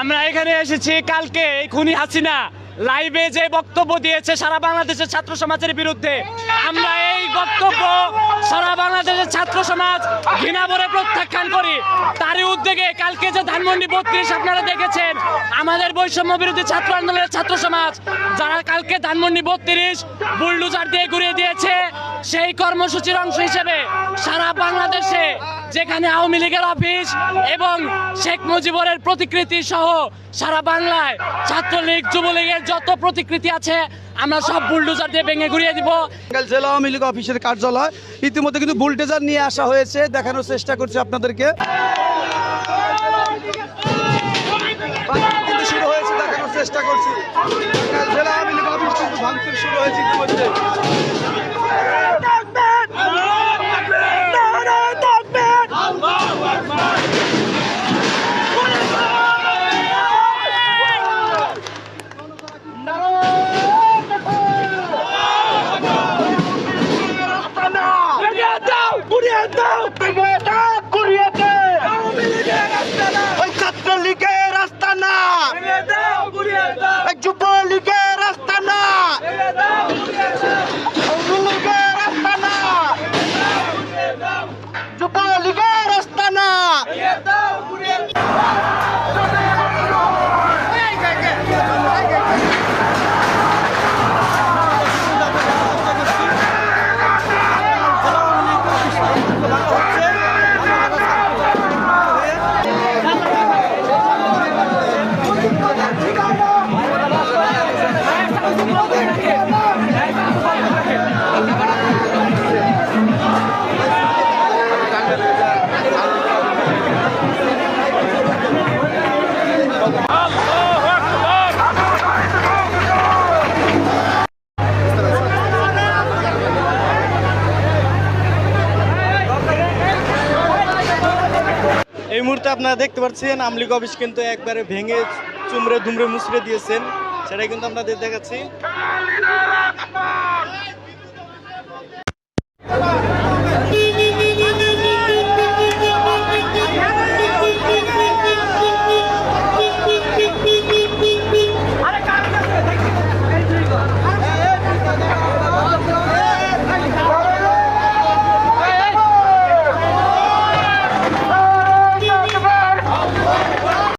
আমরা এখানে এসেছি কালকে এই খুনি হাসিনা লাইভে যে বক্তব্য দিয়েছে সারা বাংলাদেশের ছাত্র সমাজের বিরুদ্ধে। আমরা এই বক্তব্য সারা বাংলাদেশের ছাত্র সমাজ ঘৃণা ভরে প্রত্যাখ্যান করি। তারই উদ্যোগে কালকে যে ধানমন্ডি বত্রিশ আপনারা দেখেছেন, আমাদের বৈষম্য বিরোধী ছাত্র আন্দোলনের ছাত্র সমাজ, যারা কালকে ধানমন্ডি বত্রিশ বুলডুজার দিয়ে ঘুরিয়ে দিয়েছে সেই কর্মসূচির অংশ হিসেবে সারা বাংলাদেশে যেখানে আওয়ামী লীগের অফিস এবং শেখ মুজিবুরের প্রতিকৃতি সহ সারা বাংলায় ছাত্রলীগ, যুবলীগের যত প্রতিকৃতি আছে, আমরা সব বুলডোজার দিয়ে ভেঙে ঘুরিয়ে দিব। জেলা আওয়ামী লীগ অফিসের কার্যালয়। ইতিমধ্যে কিন্তু বুলডোজার নিয়ে আসা হয়েছে, দেখানোর চেষ্টা করছি আপনাদেরকে। চেষ্টা করছি। জেলা আওয়ামী লীগ অফিস কিন্তু ভাঙচুর শুরু হয়েছে ইতিমধ্যে। এই মুহূর্তে আপনারা দেখতে পাচ্ছেন আমলিগ অফিস কিন্তু একবারে ভেঙে চুমড়ে দুমড়ে মুচড়ে দিয়েছেন। সেটাই কিন্তু আপনাদের দেখাচ্ছি।